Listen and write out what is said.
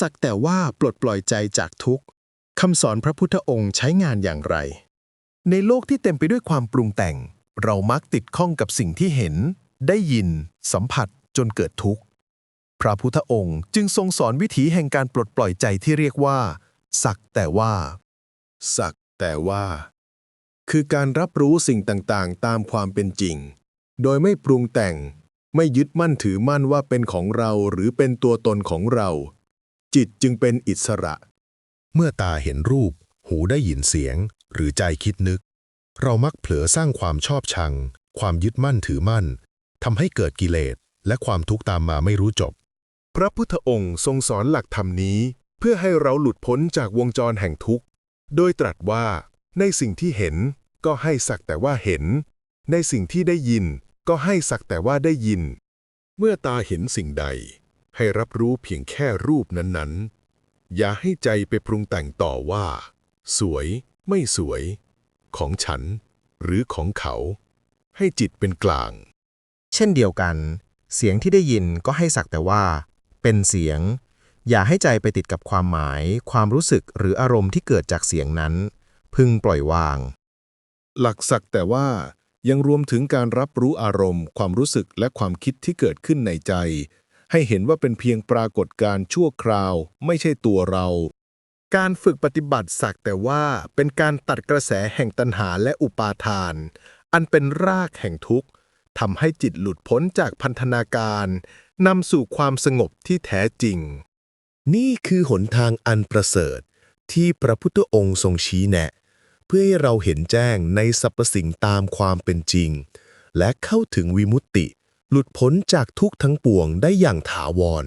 สักแต่ว่าปลดปล่อยใจจากทุกข์คำสอนพระพุทธองค์ใช้งานอย่างไร ในโลกที่เต็มไปด้วยความปรุงแต่ง เรามักติดข้องกับสิ่งที่เห็น ได้ยิน สัมผัสจนเกิดทุกข์ พระพุทธองค์จึงทรงสอนวิถีแห่งการปลดปล่อยใจที่เรียกว่า สักแต่ว่า สักแต่ว่า คือการรับรู้สิ่งต่างๆ ตามความเป็นจริง โดยไม่ปรุงแต่ง ไม่ยึดมั่นถือมั่นว่าเป็นของเราหรือเป็นตัวตนของเรา จิตจึงเป็นอิสระ เมื่อตาเห็นรูป หูได้ยินเสียง หรือใจคิดนึก เรามักเผลอสร้างความชอบชัง ความยึดมั่นถือมั่นทำให้เกิดกิเลส และความทุกข์ตามมาไม่รู้จบ พระพุทธองค์ทรงสอนหลักธรรมนี้ เพื่อให้เราหลุดพ้นจากวงจรแห่งทุกข์ โดยตรัสว่า ในสิ่งที่เห็นก็ให้สักแต่ว่าเห็น ในสิ่งที่ได้ยินก็ให้สักแต่ว่าได้ยิน เมื่อตาเห็นสิ่งใด ให้รับรู้เพียงแค่รูปนั้นๆ อย่าให้ใจไปปรุงแต่งต่อว่า สวย ไม่สวย ของฉัน หรือของเขา ให้จิตเป็นกลาง เช่นเดียวกัน เสียงที่ได้ยินก็ให้สักแต่ว่า เป็นเสียง อย่าให้ใจไปติดกับความหมาย ความรู้สึกหรืออารมณ์ที่เกิดจากเสียงนั้น พึงปล่อยวาง หลักสักแต่ว่ายังรวมถึงการรับรู้อารมณ์ ความรู้สึกและความคิดที่เกิดขึ้นในใจ ให้เห็นว่าเป็นเพียงปรากฏการณ์ชั่วคราว ไม่ใช่ตัวเรา การฝึกปฏิบัติสักแต่ว่าเป็นการตัดกระแสแห่งตัณหาและอุปาทาน อันเป็นรากแห่งทุกข์ทำให้จิตหลุดพ้นจากพันธนาการนำสู่ความสงบที่แท้จริง นี่คือหนทางอันประเสริฐ ที่พระพุทธองค์ทรงชี้แนะ เพื่อให้เราเห็นแจ้งในสรรพสิ่งตามความเป็นจริง และเข้าถึงวิมุตติ หลุดพ้นจากทุกทั้งปวงได้อย่างถาวร